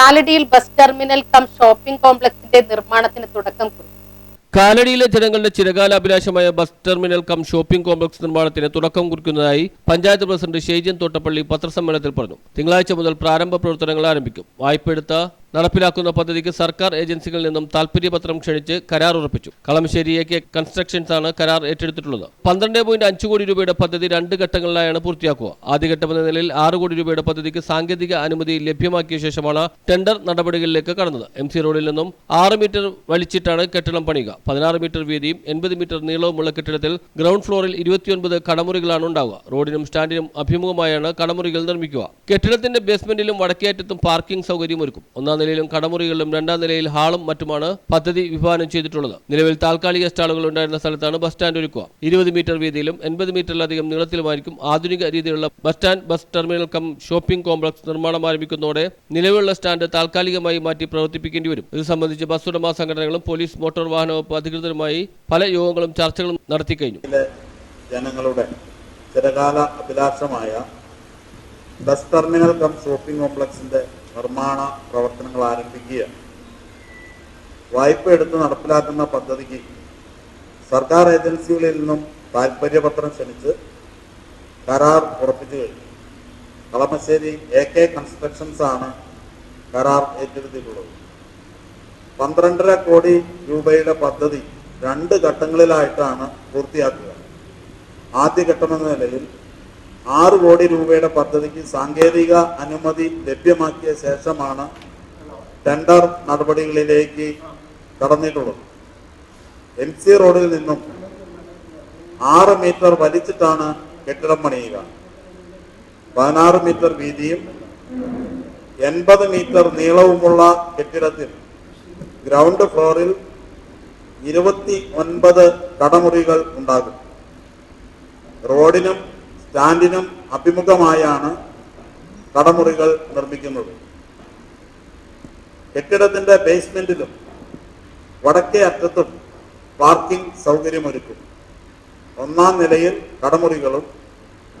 കാലടിയിൽ bus terminal cum shopping കോംപ്ലക്സിന്റെ നിർമ്മാണത്തിന് തുടക്കം കുറിച്ചു. കാലടിയിലെ ജനങ്ങളുടെ ചിരകാല അഭിലാഷമായ bus terminal cum shopping complex നിർമ്മാണത്തിന് തുടക്കം കുറിക്കുന്നതായി പഞ്ചായത്ത് പ്രസിഡന്റ് ഷെയ്ജൻ തോട്ടപ്പള്ളി പത്രസമ്മേളനത്തിൽ പറഞ്ഞു. തിങ്കളാഴ്ച മുതൽ പ്രാരംഭ പ്രവർത്തനങ്ങൾ ആരംഭിക്കും. വായ്പയെടുത്ത നടപ്പിലാക്കുന്ന പദ്ധതിക്ക് സർക്കാർ ഏജൻസികളിൽ നിന്നും താൽപര്യപത്രം ക്ഷണിച്ച് കരാർ ഉറപ്പിച്ചു. കളമശ്ശേരി എ കെ കൺസ്ട്രക്ഷൻസ് ആണ് കരാർ ഏറ്റെടുത്തിട്ടുള്ളത്. പന്ത്രണ്ട് പോയിന്റ് അഞ്ച് കോടി രൂപയുടെ പദ്ധതി രണ്ട് ഘട്ടങ്ങളിലായാണ് പൂർത്തിയാക്കുക. ആദ്യഘട്ടമെന്ന നിലയിൽ ആറ് കോടി രൂപയുടെ പദ്ധതിക്ക് സാങ്കേതിക അനുമതി ലഭ്യമാക്കിയ ശേഷമാണ് ടെൻഡർ നടപടികളിലേക്ക് കടന്നത്. എം സി റോഡിൽ നിന്നും ആറ് മീറ്റർ വലിച്ചിട്ടാണ് കെട്ടിടം പണിയുക. പതിനാറ് മീറ്റർ വീതിയും എൺപത് മീറ്റർ നീളവുമുള്ള കെട്ടിടത്തിൽ ഗ്രൗണ്ട് ഫ്ലോറിൽ ഇരുപത്തിയൊൻപത് കടമുറികളാണ് ഉണ്ടാവുക. റോഡിനും സ്റ്റാൻഡിനും അഭിമുഖമായാണ് കടമുറികൾ നിർമ്മിക്കുക. കെട്ടിടത്തിന്റെ ബേസ്മെന്റിലും വടക്കേറ്റത്തും പാർക്കിംഗ് സൗകര്യം ഒരുക്കും ഒന്നാം നിലയിലും കടമുറികളിലും രണ്ടാം നിലയിൽ ഹാളും മറ്റുമാണ് പദ്ധതി വിഭാവനം ചെയ്തിട്ടുള്ളത്. നിലവിൽ താൽക്കാലിക സ്റ്റാളുകൾ ഉണ്ടായിരുന്ന സ്ഥലത്താണ് ബസ് സ്റ്റാൻഡ് ഒരുക്കുക. ഇരുപത് മീറ്റർ വീതിയിലും എൺപത് മീറ്ററിലധികം നീളത്തിലുമായിരിക്കും ആധുനിക രീതിയിലുള്ള bus stand bus terminal cum shopping complex നിർമ്മാണം ആരംഭിക്കുന്നതോടെ നിലവിലുള്ള സ്റ്റാൻഡ് താൽക്കാലികമായി മാറ്റി പ്രവർത്തിപ്പിക്കേണ്ടി വരും. ഇത് സംബന്ധിച്ച് ബസ് ഉടമ സംഘടനകളും പോലീസ് മോട്ടോർ വാഹന വകുപ്പ് അധികൃതരുമായി പല യോഗങ്ങളും ചർച്ചകളും നടത്തി കഴിഞ്ഞു. ജനങ്ങളുടെ ചിരകാല അഭിലാഷമായ ബസ് ടെർമിനൽ കം ഷോപ്പിംഗ് കോംപ്ലക്സിന്റെ നിർമ്മാണ പ്രവർത്തനങ്ങൾ ആരംഭിക്കുകയാണ് വായ്പ എടുത്ത് നടപ്പിലാക്കുന്ന പദ്ധതിക്ക് സർക്കാർ ഏജൻസികളിൽ നിന്നും താൽപ്പര്യപത്രം ക്ഷണിച്ച് കരാർ ഉറപ്പിച്ചു കഴിഞ്ഞു. കളമശ്ശേരി എ കെ കൺസ്ട്രക്ഷൻസ് ആണ് കരാർ ഏറ്റെടുത്തിട്ടുള്ളത്. പന്ത്രണ്ടര കോടി രൂപയുടെ പദ്ധതി രണ്ട് ഘട്ടങ്ങളിലായിട്ടാണ് പൂർത്തിയാക്കുക. ആദ്യഘട്ടമെന്ന നിലയിൽ ആറ് കോടി രൂപയുടെ പദ്ധതിക്ക് സാങ്കേതിക അനുമതി ലഭ്യമാക്കിയ ശേഷമാണ് ടെൻഡർ നടപടികളിലേക്ക് കടന്നിട്ടുള്ളത്. എം സി റോഡിൽ നിന്നും ആറ് മീറ്റർ വലിച്ചിട്ടാണ് കെട്ടിടം പണിയുക. പതിനാറ് മീറ്റർ വീതിയും എൺപത് മീറ്റർ നീളവുമുള്ള കെട്ടിടത്തിൽ ഗ്രൗണ്ട് ഫ്ലോറിൽ ഇരുപത്തി ഒൻപത് കടമുറികൾ ഉണ്ടാകും. റോഡിനും സ്റ്റാൻഡിനും അഭിമുഖമായാണ് കടമുറികൾ നിർമ്മിക്കുന്നത്. കെട്ടിടത്തിന്റെ ബേസ്മെന്റിലും വടക്കേ അറ്റത്തും പാർക്കിംഗ് സൗകര്യമൊരുക്കും. ഒന്നാം നിലയിൽ കടമുറികളും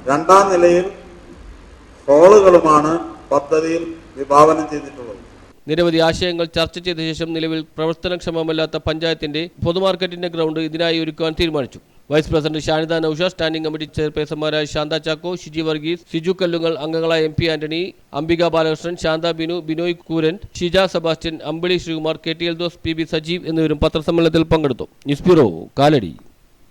രണ്ടാം നിലയിൽ ഹോളുകളുമാണ് പദ്ധതിയിൽ വിഭാവനം ചെയ്തിട്ടുള്ളത്. നിരവധി ആശയങ്ങൾ ചർച്ച ചെയ്ത ശേഷം നിലവിൽ പ്രവർത്തനക്ഷമമല്ലാത്ത പഞ്ചായത്തിന്റെ പൊതുമാർക്കറ്റിന്റെ ഗ്രൗണ്ട് ഇതിനായി ഒരുക്കുവാൻ തീരുമാനിച്ചു. Vice president Shanida Nausha standing committee ചെയർപേഴ്സൺമാരായ Shantha Chacko Shiji Varghese Siju Kallungal അംഗങ്ങളായ M P Antony Ambika Balakrishnan Shantha Binu Binoy Kooran Shija Sebastian Ambili Sreekumar K T L Doss P B Sajeev എന്നിവരും പത്രസമ്മേളനത്തിൽ പങ്കെടുത്തു. News bureau Kalady.